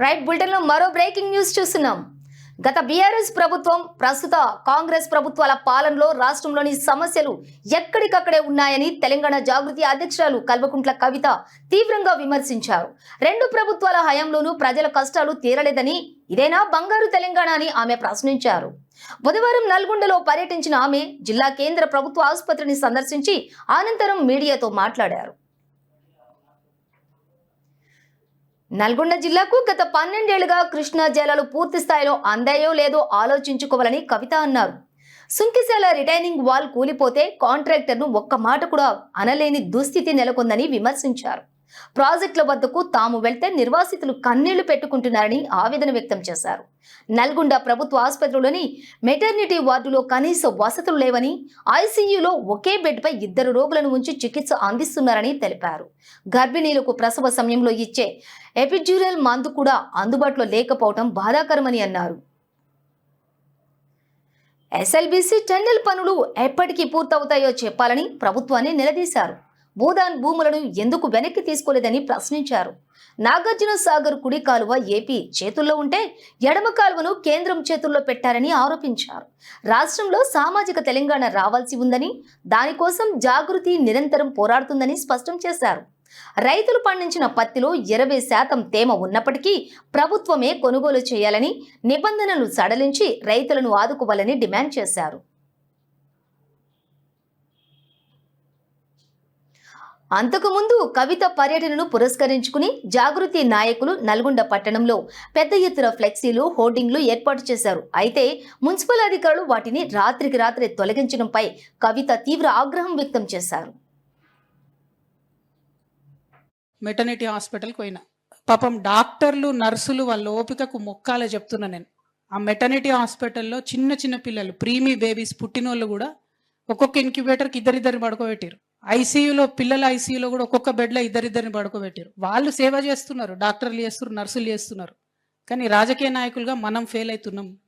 Right బులెటిన్లో మరో breaking news చూస్తున్నాం. గత బీఆర్ఎస్ ప్రభుత్వం ప్రస్తుత కాంగ్రెస్ ప్రభుత్వాల పాలనలో రాష్ట్రంలోని సమస్యలు ఎక్కడికక్కడే ఉన్నాయని తెలంగాణ జాగృతి అధ్యక్షురాలు కల్వకుంట్ల కవిత తీవ్రంగా విమర్శించారు. రెండు ప్రభుత్వాల హయాంలోనూ ప్రజల కష్టాలు తీరలేదని ఇదేనా బంగారు తెలంగాణ అని ఆమె ప్రశ్నించారు. బుధవారం నల్గొండలో పర్యటించిన ఆమె జిల్లా కేంద్ర ప్రభుత్వ ఆసుపత్రిని సందర్శించి అనంతరం మీడియాతో మాట్లాడారు. నల్గొండ జిల్లాకు గత పన్నెండేళ్ళుగా కృష్ణా జలాలు పూర్తి స్థాయిలో అందాయో లేదో ఆలోచించుకోవాలని కవిత అన్నారు. సుంకిశాల రిటైనింగ్ వాల్ కూలిపోతే కాంట్రాక్టర్ను ఒక్క మాట కూడా అనలేని దుస్థితి నెలకొందని విమర్శించారు. ప్రాజెక్టుల వద్దకు తాము వెళ్తే నిర్వాసితులు కన్నీళ్ళు పెట్టుకుంటున్నారని ఆవేదన వ్యక్తం చేశారు. నల్గొండ ప్రభుత్వ ఆసుపత్రిలోని మెటర్నిటీ వార్డులో కనీస వసతులు లేవని ఐసీయూలో ఒకే బెడ్పై ఇద్దరు రోగులను ఉంచి చికిత్స అందిస్తున్నారని తెలిపారు. గర్భిణీలకు ప్రసవ సమయంలో ఇచ్చే ఎపిడ్యూరల్ మందు కూడా అందుబాటులో లేకపోవడం బాధాకరమని అన్నారు. ఎస్ఎల్బీసీ టెండల్ పనులు ఎప్పటికీ పూర్తవుతాయో చెప్పాలని ప్రభుత్వాన్ని నిలదీశారు. భూదాన్ భూములను ఎందుకు వెనక్కి తీసుకోలేదని ప్రశ్నించారు. నాగార్జున సాగర్ కుడి కాలువ ఏపీ చేతుల్లో ఉంటే ఎడమ కాలువను కేంద్రం చేతుల్లో పెట్టారని ఆరోపించారు. రాష్ట్రంలో సామాజిక తెలంగాణ రావాల్సి ఉందని దానికోసం జాగృతి నిరంతరం పోరాడుతుందని స్పష్టం చేశారు. రైతులు పండించిన పత్తిలో ఇరవై శాతం తేమ ఉన్నప్పటికీ ప్రభుత్వమే కొనుగోలు చేయాలని నిబంధనలు సడలించి రైతులను ఆదుకోవాలని డిమాండ్ చేశారు. అంతకుముందు కవిత పర్యటనను పురస్కరించుకుని జాగృతి నాయకులు నల్గొండ పట్టణంలో పెద్ద ఎత్తున ఫ్లెక్సీలు హోర్డింగ్లు ఏర్పాటు చేశారు. అయితే మున్సిపల్ అధికారులు వాటిని రాత్రికి రాత్రి తొలగించడంపై కవిత తీవ్ర ఆగ్రహం వ్యక్తం చేశారు. మెటర్నిటీ హాస్పిటల్కి పోయినా. పాపం డాక్టర్లు నర్సులు వాళ్ళ ఓపికకు మొక్కాలే చెప్తున్నా నేను. ఆ మెటర్నిటీ హాస్పిటల్లో చిన్న చిన్న పిల్లలు ప్రీమీ బేబీస్ పుట్టినోళ్ళు కూడా ఒక్కొక్క ఇంక్యుబేటర్కి ఇద్దరిద్దరిని పడుకోబెట్టారు ఐసీయూలో పిల్లల ఐసీయూలో కూడా ఒక్కొక్క బెడ్లో ఇద్దరిద్దరిని పడుకోబెట్టారు. వాళ్ళు సేవ చేస్తున్నారు డాక్టర్లు చేస్తున్నారు నర్సులు చేస్తున్నారు. కానీ రాజకీయ నాయకులుగా మనం ఫెయిల్ అవుతున్నాం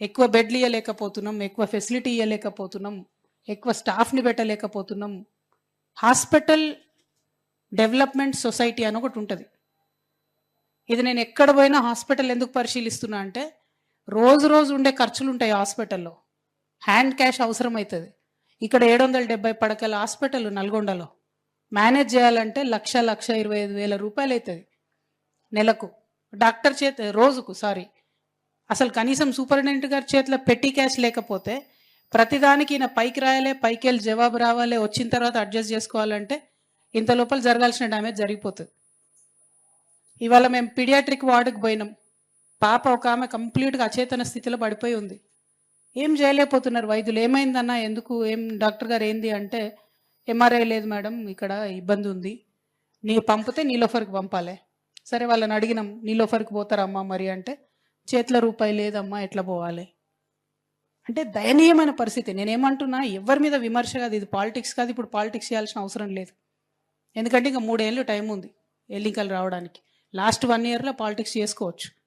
ఎక్కువ బెడ్లు ఇవ్వలేకపోతున్నాం ఎక్కువ ఫెసిలిటీ ఇవ్వలేకపోతున్నాం ఎక్కువ స్టాఫ్ని పెట్టలేకపోతున్నాం. హాస్పిటల్ డెవలప్మెంట్ సొసైటీ అని ఒకటి ఉంటుంది. ఇది నేను ఎక్కడ పోయినా హాస్పిటల్ ఎందుకు పరిశీలిస్తున్నా అంటే రోజు రోజు ఉండే ఖర్చులు ఉంటాయి హాస్పిటల్లో. హ్యాండ్ క్యాష్ అవసరం అవుతుంది ఇక్కడ ఏడు వందల డెబ్బై పడకల హాస్పిటల్ నల్గొండలో. మేనేజ్ చేయాలంటే లక్ష లక్ష ఇరవై ఐదు వేల రూపాయలు అవుతుంది నెలకు. డాక్టర్ చేత రోజుకు సారీ. అసలు కనీసం సూపరింటెండెంట్ గారి చేతిలో పెట్టి క్యాష్ లేకపోతే ప్రతిదానికి ఈయన పైకి రాయాలి పైకి వెళ్ళి జవాబు రావాలి వచ్చిన తర్వాత అడ్జస్ట్ చేసుకోవాలంటే ఇంత లోపల జరగాల్సిన డ్యామేజ్ జరిగిపోతుంది. ఇవాళ మేము పీడియాట్రిక్ వార్డుకి పోయినాం. పాప ఒక ఆమె కంప్లీట్గా అచేతన స్థితిలో పడిపోయి ఉంది. ఏం చేయలేకపోతున్నారు వైద్యులు? ఏమైందన్నా? ఎందుకు? ఏం డాక్టర్ గారు ఏంది అంటే ఎంఆర్ఐ లేదు మేడం ఇక్కడ ఇబ్బంది ఉంది. నీ పంపితే నీలోఫర్కి పంపాలి. సరే వాళ్ళని అడిగినాం నీలోఫర్కి పోతారమ్మా మరి అంటే చేతిలో రూపాయి లేదమ్మా ఎట్లా పోవాలి? అంటే దయనీయమైన పరిస్థితి. నేనేమంటున్నా ఎవరి మీద విమర్శ కాదు ఇది పాలిటిక్స్ కాదు ఇప్పుడు పాలిటిక్స్ చేయాల్సిన అవసరం లేదు. ఎందుకంటే ఇంకా మూడేళ్ళు టైం ఉంది ఎన్నికలు రావడానికి. లాస్ట్ వన్ ఇయర్లో పాలిటిక్స్ చేసుకోవచ్చు.